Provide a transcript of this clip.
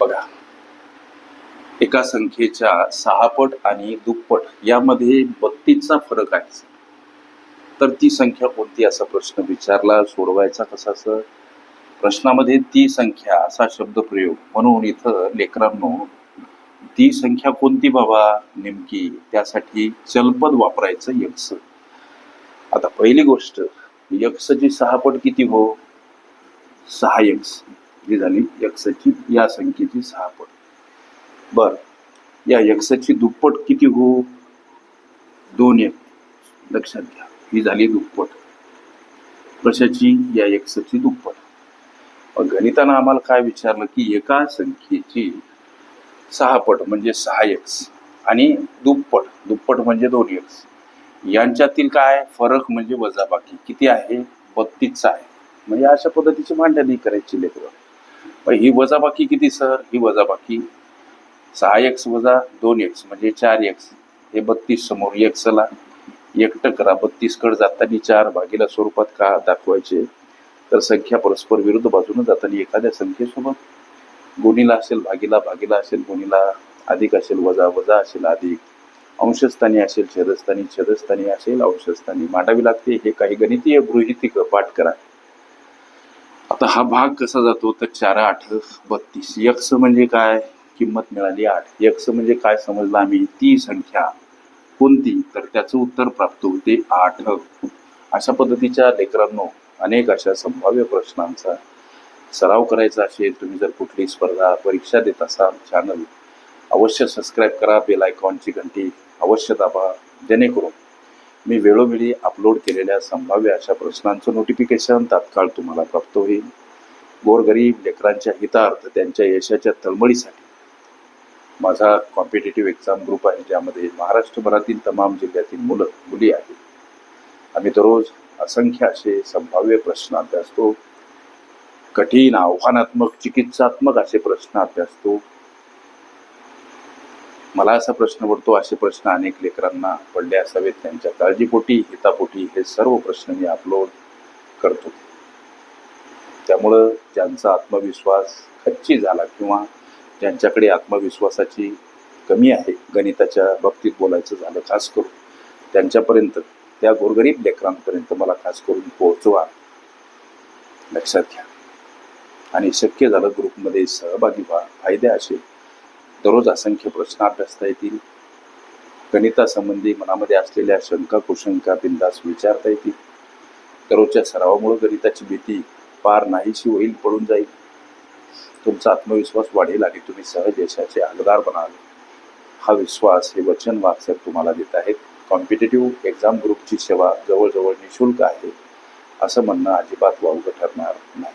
बघा. एका संख्येच्या सहापट आणि दुप्पट यामध्ये बत्तीसचा फरक आहे. तर ती संख्या कोणती? असा प्रश्न विचारला सोडवायचा कसा सर? प्रश्नामध्ये ती संख्या असा शब्दप्रयोग म्हणून इथं लेकरांनो ती संख्या कोणती बाबा? नेमकी त्यासाठी चलपद वापरायचं यक्ष. आता पहिली गोष्ट यक्षची सहापट किती हो? सहा यक्ष. ही झाली. यक्षची या संख्येची सहापट बर. या यक्षची दुप्पट किती हो? दोन एक. लक्षात घ्या. ही झाली दुप्पट. कशाची? या यक्षची दुप्पट. गणितानं आम्हाला काय विचारलं की एका संख्येची सहापट म्हणजे सहा एक्स आणि दुप्पट. दुप्पट म्हणजे दोन एक्स यांच्यातील काय? फरक म्हणजे वजाबाकी. किती आहे? बत्तीसचा आहे. म्हणजे अशा पद्धतीची मांडणी करायची लेकरं. ही वजाबाकी किती सर? ही वजाबाकी सहा एक्स वजा दोन एक्स म्हणजे चार एक्स. हे बत्तीस समोर एक्सला एकटं करा. बत्तीस कड जाताना चार भागीला स्वरूपात का दाखवायचे? तर संख्या परस्पर विरुद्ध बाजूने जाताना एखाद्या संख्येसोबत गुणीला असेल भागीला भागीला असेल गुणीला अधिक असेल वजा वजा असेल अधिक. अंशस्थानी असेल छेदस्थानी छेदस्थानी असेल अंशस्थानी. मांडावी लागते. हे काही गणितीय गृहितिक पाठ करा. आता हा भाग कसा जातो? तर चार आठ बत्तीस. यक्ष म्हणजे काय? किंमत मिळाली आठ. यक्ष म्हणजे काय समजलं आम्ही? ती संख्या कोणती? तर त्याचं उत्तर प्राप्त होते आठ. अशा पद्धतीच्या लेकरांनो अनेक अशा संभाव्य प्रश्नांचा सराव करायचा असेल तुम्ही जर कुठली स्पर्धा परीक्षा देत असाल चॅनल अवश्य सबस्क्राईब करा बेल आयकॉनची घंटी अवश्य दाबा जेणेकरून मी वेळोवेळी अपलोड केलेल्या संभाव्य अशा प्रश्नांचं नोटिफिकेशन तात्काळ तुम्हाला प्राप्त होईल. गोरगरीब लेकरांच्या हितार्थ त्यांच्या यशाच्या तळमळीसाठी. माझा कॉम्पिटेटिव्ह एक्झाम ग्रुप आहे ज्यामध्ये महाराष्ट्रभरातील तमाम जिल्ह्यातील मुलं मुली आहेत. आम्ही दररोज असंख्य असे संभाव्य प्रश्न अभ्यासतो. कठीण आव्हानात्मक चिकित्सात्मक असे प्रश्न अभ्यासतो. मला असा प्रश्न पडतो असे प्रश्न अनेक लेकरांना पडले असावेत. त्यांच्या काळजीपोटी हितापोटी हे सर्व प्रश्न मी अपलोड करतो. त्यामुळं ज्यांचा आत्मविश्वास खच्ची झाला किंवा ज्यांच्याकडे आत्मविश्वासाची कमी आहे गणिताच्या बाबतीत बोलायचं झालं खास करून त्यांच्यापर्यंत त्या गोरगरीब लेकरांपर्यंत मला खास करून पोहोचवा लक्षात घ्या. आणि शक्य झालं ग्रुपमध्ये सहभागी व्हा. फायदे असे दररोज असंख्य प्रश्न अभ्यासता येतील. गणितासंबंधी मनामध्ये असलेल्या शंका कुशंका बिंदास विचारता येतील. दररोजच्या सरावामुळे गणिताची भीती पार नाहीशी होईल पडून जाईल. तुमचा आत्मविश्वास वाढेल आणि तुम्ही सहज यशाचे हकदार बनाल. हा विश्वास हे वचन वाचक तुम्हाला देत आहेत. कॉम्पिटेटिव्ह एक्झाम ग्रुपची सेवा जवळजवळ निशुल्क आहे असं म्हणणं अजिबात वावगं ठरणार नाही.